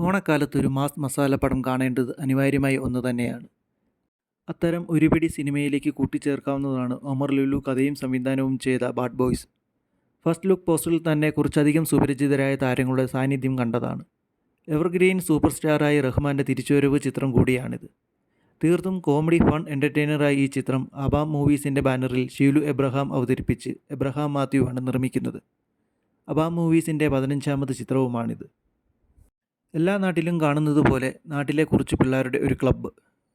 ഓണക്കാലത്ത് ഒരു മാസ് മസാല പടം കാണേണ്ടത് അനിവാര്യമായി ഒന്ന് തന്നെയാണ്. അത്തരം ഒരുപിടി സിനിമയിലേക്ക് കൂട്ടിച്ചേർക്കാവുന്നതാണ് ഒമർ ലുലു കഥയും സംവിധാനവും ചെയ്ത ബാഡ് ബോയ്സ്. ഫസ്റ്റ് ലുക്ക് പോസ്റ്ററിൽ തന്നെ കുറച്ചധികം സുപരിചിതരായ താരങ്ങളുടെ സാന്നിധ്യം കണ്ടതാണ്. എവർഗ്രീൻ സൂപ്പർ സ്റ്റാറായ റഹ്മാന്റെ തിരിച്ചുവരവ് ചിത്രം കൂടിയാണിത്. തീർത്തും കോമഡി ഫൺ എന്റർടൈനറായി ഈ ചിത്രം അബാം മൂവീസിന്റെ ബാനറിൽ ഷീലു എബ്രഹാം അവതരിപ്പിച്ച് എബ്രഹാം മാത്യു ആണ് നിർമ്മിക്കുന്നത്. അബാം മൂവീസിന്റെ പതിനഞ്ചാമത് ചിത്രവുമാണിത്. എല്ലാ നാട്ടിലും കാണുന്നത് പോലെ നാട്ടിലെ കുറച്ച് പിള്ളേരുടെ ഒരു ക്ലബ്ബ്.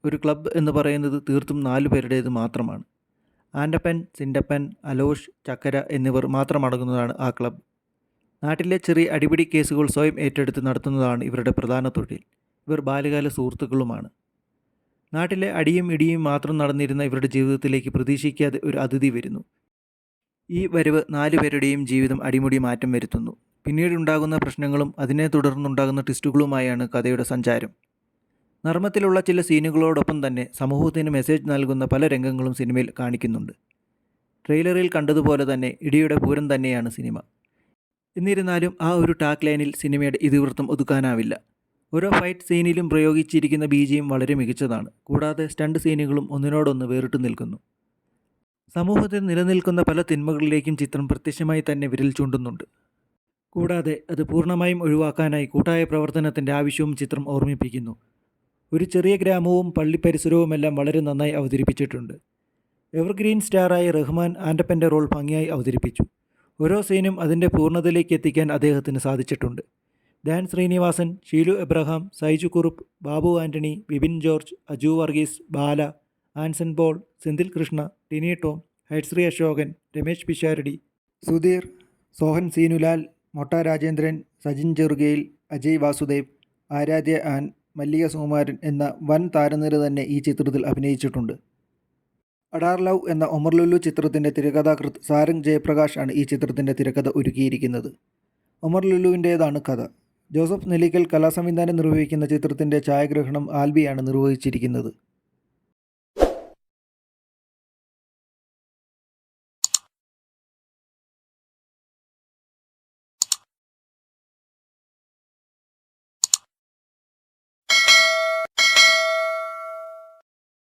ഒരു ക്ലബ്ബ് എന്ന് പറയുന്നത് തീർത്തും നാലു പേരുടേത് മാത്രമാണ്. ആൻഡപ്പൻ സിൻഡപ്പൻ അലോഷ് ചക്കര എന്നിവർ മാത്രമടങ്ങുന്നതാണ് ആ ക്ലബ്ബ്. നാട്ടിലെ ചെറിയ അടിപിടി കേസുകൾ സ്വയം ഏറ്റെടുത്ത് നടത്തുന്നതാണ് ഇവരുടെ പ്രധാന തൊഴിൽ. ഇവർ ബാല്യകാല സുഹൃത്തുക്കളുമാണ്. നാട്ടിലെ അടിയും ഇടിയും മാത്രം നടന്നിരുന്ന ഇവരുടെ ജീവിതത്തിലേക്ക് പ്രതീക്ഷിക്കാതെ ഒരു അതിഥി വരുന്നു. ഈ വരവ് നാലുപേരുടെയും ജീവിതം അടിമുടി മാറ്റം വരുത്തുന്നു. പിന്നീടുണ്ടാകുന്ന പ്രശ്നങ്ങളും അതിനെ തുടർന്നുണ്ടാകുന്ന ട്വിസ്റ്റുകളുമായാണ് കഥയുടെ സഞ്ചാരം. നർമ്മത്തിലുള്ള ചില സീനുകളോടൊപ്പം തന്നെ സമൂഹത്തിന് മെസ്സേജ് നൽകുന്ന പല രംഗങ്ങളും സിനിമയിൽ കാണിക്കുന്നുണ്ട്. ട്രെയിലറിൽ കണ്ടതുപോലെ തന്നെ ഇടിയുടെ പൂരം തന്നെയാണ് സിനിമ. എന്നിരുന്നാലും ആ ഒരു ടാക്ക് ലൈനിൽ സിനിമയുടെ ഇതിവൃത്തം ഒതുക്കാനാവില്ല. ഓരോ ഫൈറ്റ് സീനിലും പ്രയോഗിച്ചിരിക്കുന്ന ബീജിയും വളരെ മികച്ചതാണ്. കൂടാതെ സ്റ്റണ്ട് സീനുകളും ഒന്നിനോടൊന്ന് വേറിട്ട് നിൽക്കുന്നു. സമൂഹത്തിൽ നിലനിൽക്കുന്ന പല തിന്മകളിലേക്കും ചിത്രം പ്രത്യക്ഷമായി തന്നെ വിരൽ ചൂണ്ടുന്നുണ്ട്. കൂടാതെ അത് പൂർണമായും ഒഴിവാക്കാനായി കൂട്ടായ പ്രവർത്തനത്തിന്റെ ആവശ്യവും ചിത്രം ഓർമ്മിപ്പിക്കുന്നു. ഒരു ചെറിയ ഗ്രാമവും പള്ളി പരിസരവുമെല്ലാം വളരെ നന്നായി അവതരിപ്പിച്ചിട്ടുണ്ട്. എവർഗ്രീൻ സ്റ്റാറായ റഹ്മാൻ ആൻഡപ്പന്റെ റോൾ ഭംഗിയായി അവതരിപ്പിച്ചു. ഓരോ സീനും അതിന്റെ പൂർണതയിലേക്ക് എത്തിക്കാൻ അദ്ദേഹത്തിന് സാധിച്ചിട്ടുണ്ട്. ദാൻ ശ്രീനിവാസൻ ഷീലു എബ്രഹാം സൈജു കുറുപ്പ് ബാബു ആന്റണി വിപിൻ ജോർജ് അജു വർഗീസ് ബാല ആൻസൺ പോൾ സെന്തിൽ കൃഷ്ണ ടിനി ടോം ഹൈഡ്ശ്രീ അശോകൻ രമേശ് പിഷാരടി സുധീർ സോഹൻ സീനുലാൽ മൊട്ട രാജേന്ദ്രൻ സജിൻ ചെറുകയിൽ അജയ് വാസുദേവ് ആരാധ്യ ആൻ മല്ലിക സുകുമാരൻ എന്ന വൻ താരനിര തന്നെ ഈ ചിത്രത്തിൽ അഭിനയിച്ചിട്ടുണ്ട്. അഡാർ ലവ് എന്ന ഒമർലുല്ലു ലുലു ചിത്രത്തിന്റെ തിരക്കഥാകൃത്ത് സാരംഗ് ജയപ്രകാശ് ആണ് ഈ ചിത്രത്തിന്റെ തിരക്കഥ ഒരുക്കിയിരിക്കുന്നത്. ഒമർലുല്ലുവിന്റേതാണ് കഥ. ജോസഫ് നെല്ലിക്കൽ കലാസംവിധാനം നിർവഹിക്കുന്ന ചിത്രത്തിന്റെ ഛായാഗ്രഹണം ആൽബിയാണ് നിർവഹിച്ചിരിക്കുന്നത്.